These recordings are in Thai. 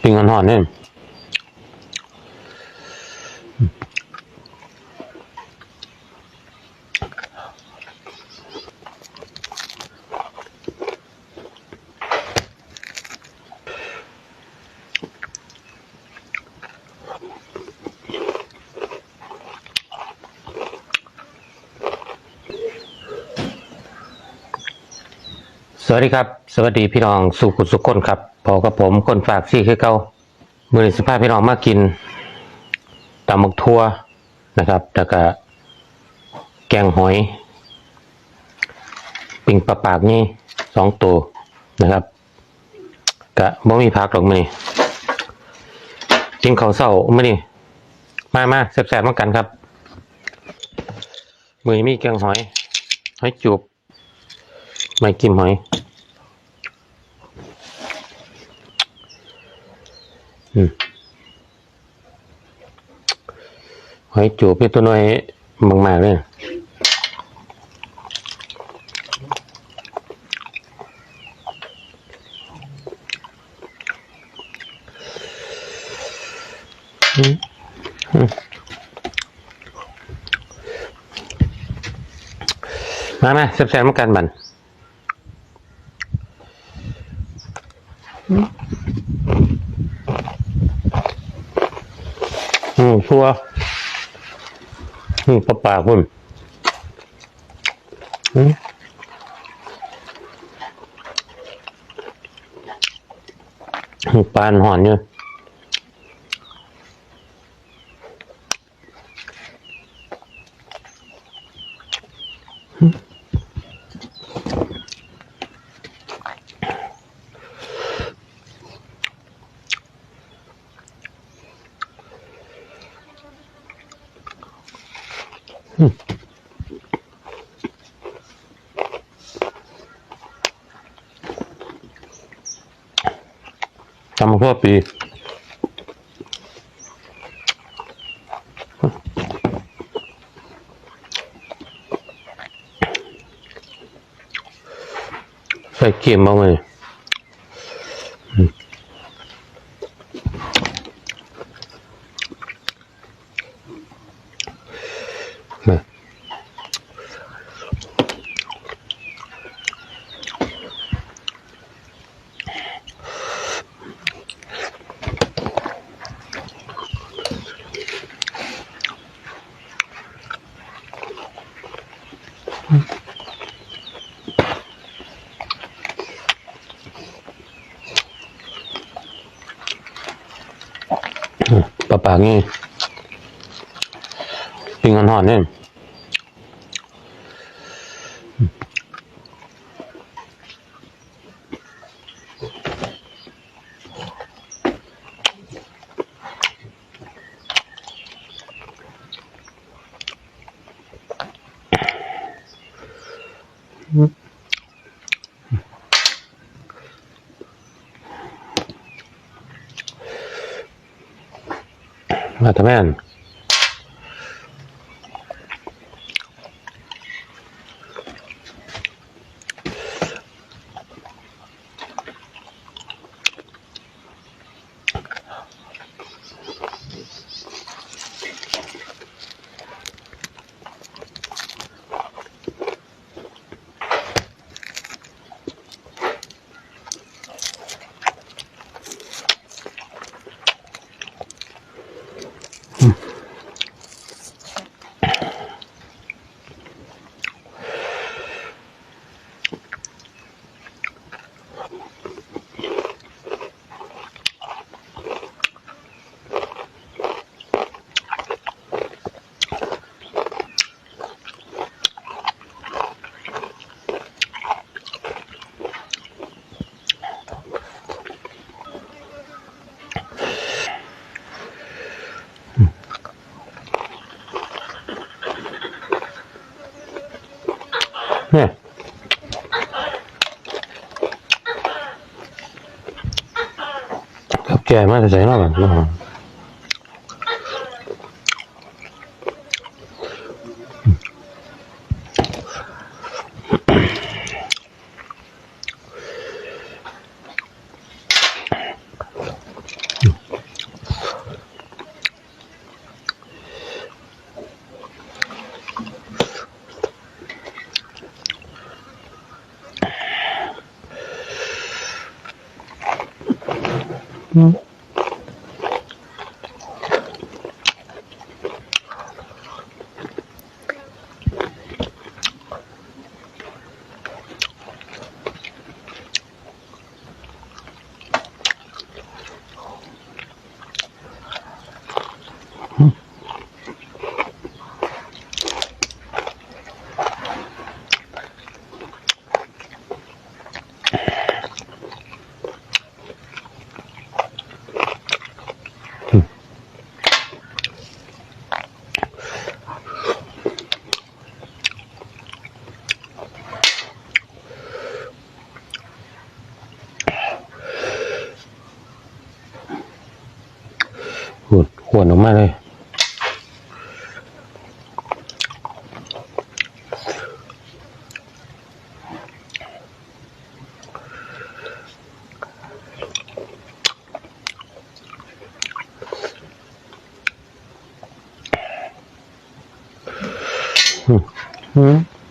ปิ้งหอนๆเนี่ย วัสดีครับ สวัสดีพี่น้องสุขุสุขคนครับพอกับผมคนฝากซี่คือเก่ามือนี้สภาพพี่น้องมากินตำหมกทั่วนะครับแล้วก็แกงหอย ปิ่งปลาปากนี่สองตัวนะครับกะบ่มีพักหรอกมือนี้กินข้าวเศร้ามือนี้มามาแซ่บๆมากันครับ มือมีแกงหอย หอยจูบไม่กินหอย อืม หอยจูบเป็นตัวน้อยมากๆเลยมอืมมามาแซ่บๆมากันบัน ตัวอืมปลาปากคุณอืมอืมปลาหอนอยู่ ทำมาทั่วปีใส่เกมบ้างไหม ปลาปากนี่ปิ้งอ่อนๆเนี่ยมาทำแม่ น เนี่ยกับแก่มาแต่ใส่นอกกันนะครับ หวดหวนออกมาเลยอืมม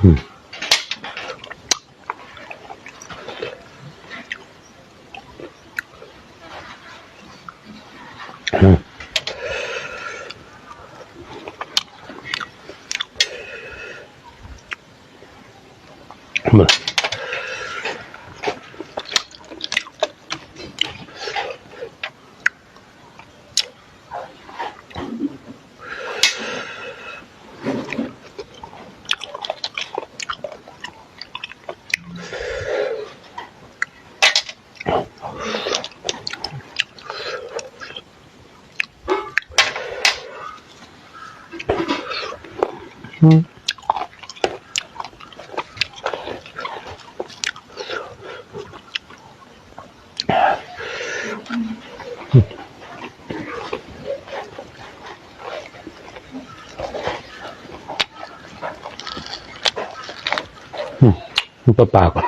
ามัน ปล่าๆก่อนมาเ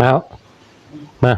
อา